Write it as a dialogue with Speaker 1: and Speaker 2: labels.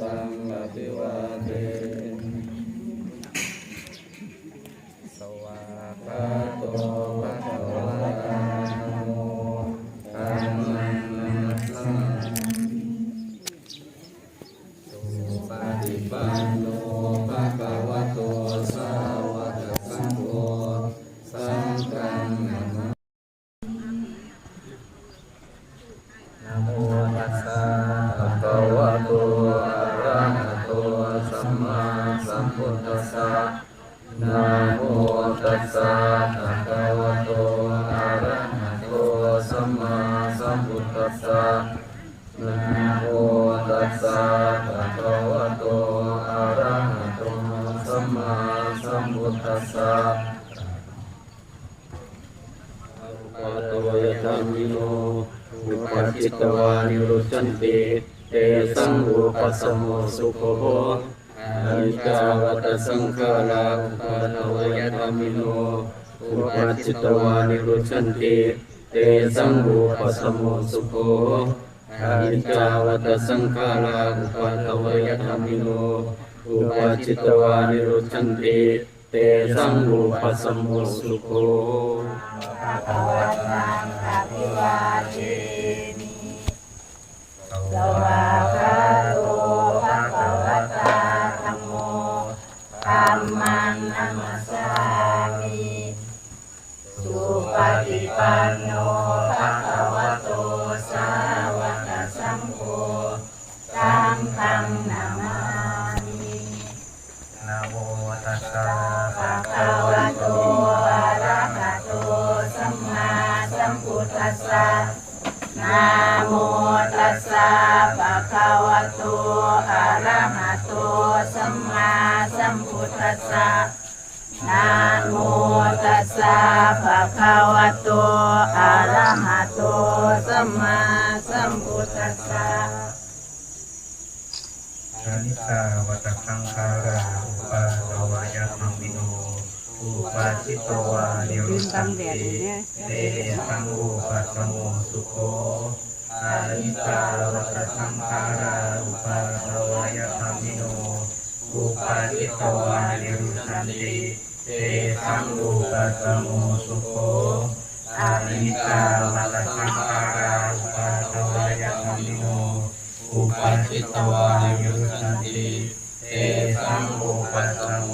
Speaker 1: ตังอภิวาเทสวากาโตภะคะวะตานะโมธัมมังนัมสสามิสุปฏิปันโน สัมพุทธัสสะนะโมตัสสะภะคะวะโตอะระหะโตสัมมาสัมพุทธัสสะนะโมตัสสะภะคะวะโตอะระหะโตสัมมาสัมพุทธัสสะปะโตยธรรมิโนอุปจิตวานิรุจันติเตสังอุปัสสโมสุขโข อนิจจาวัตสังขาราอุปาทวยธรรมิโนอุปัจจิตวานิรุจันติเตสังอุปัสสโมสุโขอนิจจาวัตสังขาราอุปาทวยธรรมิโนอุปัจจิตวานิรุจันติเตสังอุปัสสโมสุโข
Speaker 2: ภะคะวะตังอะภิวาเท นัมสสามิสุปฏิปันโนภะคะวะโตสาวกสังโฆสังฆังนามามิ
Speaker 1: นะโมตัสสะ
Speaker 2: ภะคะวะโตอะระหะโตสัมมาสัมพุทธัสสะนะโมตัสสะภะคะวะโตอะระหะโตสัมมาสัม พุทธัสสะนะโมตัสสะภะคะวะโตอะระหะโตสัมมาสัมพุทธัสสะ
Speaker 3: อนิจจาวัตสังขาราอุปาทวายธรรมิโนอุปาชิตวานิรุตตันติเตสังอุปัสสโมสุโขอานิจจาวัตสังขารา อุปาทิตวานิรุนันติเตสังอุปตสมุสุโคอานิกาปัสสังขาราอุปาทวายามิโมอุปาทิตวานิรุนันติ
Speaker 1: เตสังอุปสม